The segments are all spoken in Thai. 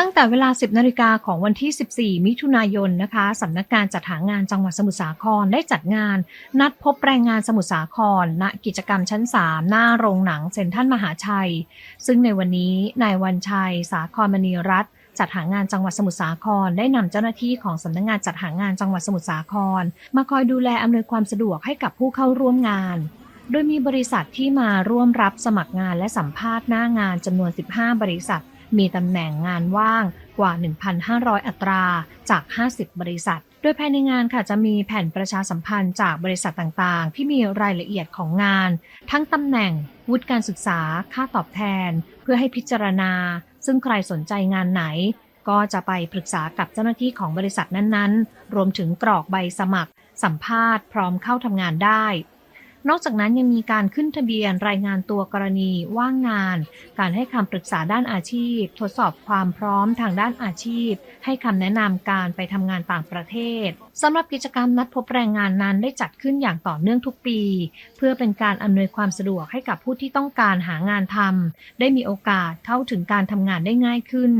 ตั้งแต่เวลา 10 นาฬิกาของวันที่ 14 มิถุนายนนะคะสำนักงานจัดหางานจังหวัดสมุทรสาครได้จัดงาน นัดพบแรงงานสมุทรสาคร ณกิจกรรมชั้น 3 หน้าโรงหนังเซ็นทรัลมหาชัย ซึ่งในวันนี้นายวันชัย สาครมณีรัตน์จัดหางานจังหวัดสมุทรสาครได้นำเจ้าหน้าที่ของสำนักงานจัดหางานจังหวัดสมุทรสาคร มาคอยดูแลอำนวยความสะดวกให้กับผู้เข้าร่วมงาน โดยมีบริษัทที่มาร่วมรับสมัครงานและสัมภาษณ์หน้างานจำนวน 15 บริษัท มีตำแหน่งงานว่างกว่า 1,500 อัตราจาก 50 บริษัท โดยภายในงานค่ะจะมีแผ่นประชาสัมพันธ์จากบริษัทต่างๆ ที่มีรายละเอียดของงาน ทั้งตำแหน่ง วุฒิการศึกษา ค่าตอบแทน เพื่อให้พิจารณา ซึ่งใครสนใจงานไหน ก็จะไปปรึกษากับเจ้าหน้าที่ของบริษัทนั้นๆ รวมถึงกรอกใบสมัคร สัมภาษณ์ พร้อมเข้าทำงานได้ นอกจากนั้นยังมีการขึ้นทะเบียนรายงานตัวกรณีว่างงาน การให้คำปรึกษาด้านอาชีพ ทดสอบความพร้อมทางด้านอาชีพ ให้คำแนะนำการไปทำงานต่างประเทศสำหรับกิจกรรมนัดพบแรงงานนั้นได้จัดขึ้นอย่างต่อเนื่องทุกปี เพื่อเป็นการอำนวยความสะดวกให้กับผู้ที่ต้องการหางานทำได้มีโอกาสเข้าถึงการทำงานได้ง่ายขึ้น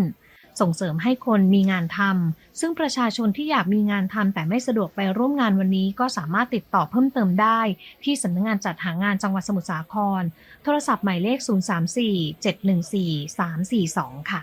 ส่งเสริมให้คนมีงานทำซึ่งประชาชนที่อยากมีงานทำแต่ไม่สะดวกไปร่วมงานวันนี้ก็สามารถติดต่อเพิ่มเติมได้ ที่สำนักงานจัดหางานจังหวัดสมุทรสาคร โทรศัพท์หมายเลข 034 714 342 ค่ะ